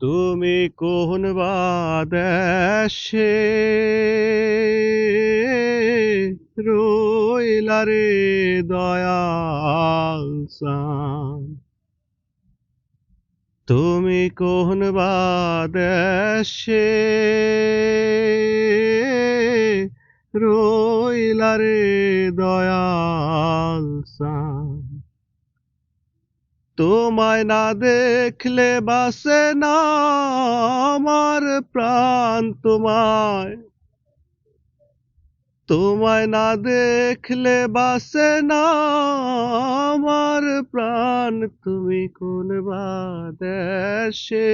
তুমি কোন বাদেশে রইলা রে দয়াল তুমি কোন বাদেশে রইলা রে দয়াল সান? তোমায় না দেখলে বাসে না আমার প্রাণ তোমায়। তোমায় না দেখলে বাসে না আমার প্রাণ, তুমি কোন বাদেশে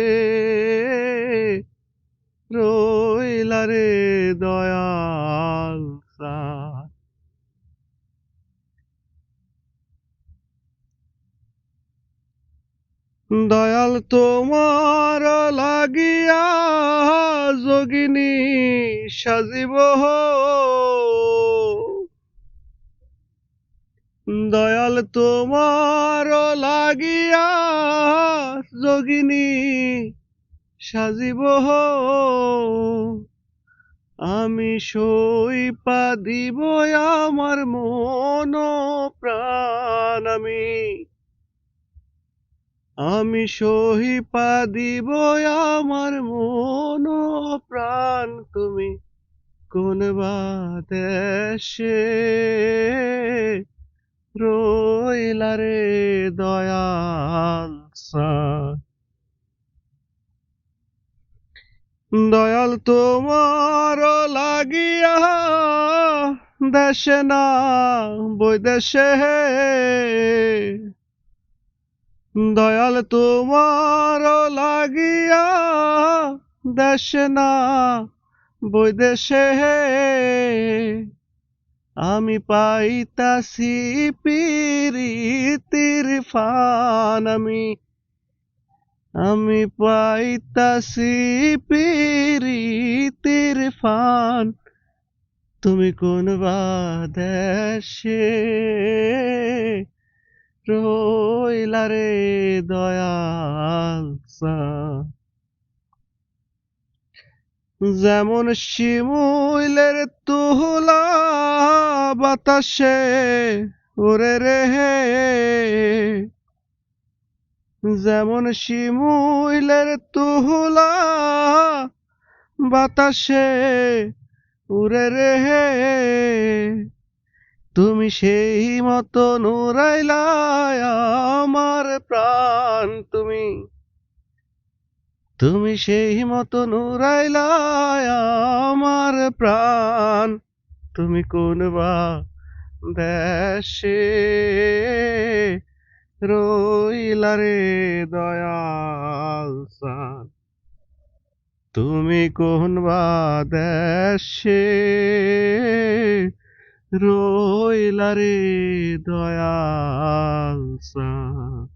রইলা রে দয়াল দয়াল তোমার লাগিয়া যোগিনী সাজিব দয়াল তোমার লাগিয়া যোগিনী সাজিব আমি সইপা দিব আমার মন প্রাণ আমি। আমি সহিপা দিব আমার মন প্রাণ, তুমি কোন বাদেশে রইলা রে দয়াল। দয়াল তোমার লাগিয়া দেশে না, বৈদেশে দয়াল তোমার লাগিয়া দেশে না, বৈদেশে আমি পাইতাছি পিরিতির ফান আমি। আমি পাইতাছি পিরিতির ফান। তুমি কোন বাদেশে রে দয়াল। যেমন শিমুলের তুহলা বাতাসে ওরে রে যেমন শিমুলের তুহলা বাতাসে উড়ে রে তুমি সেই মতো নুরাইলা, আমার প্রাণ তুমি। তুমি সেই মতো নুরাইলা, আমার প্রাণ তুমি কোন বা দেশে রইলা রে দয়াল সান। তুমি কোন বা দেশে রইলা রে দয়াল সান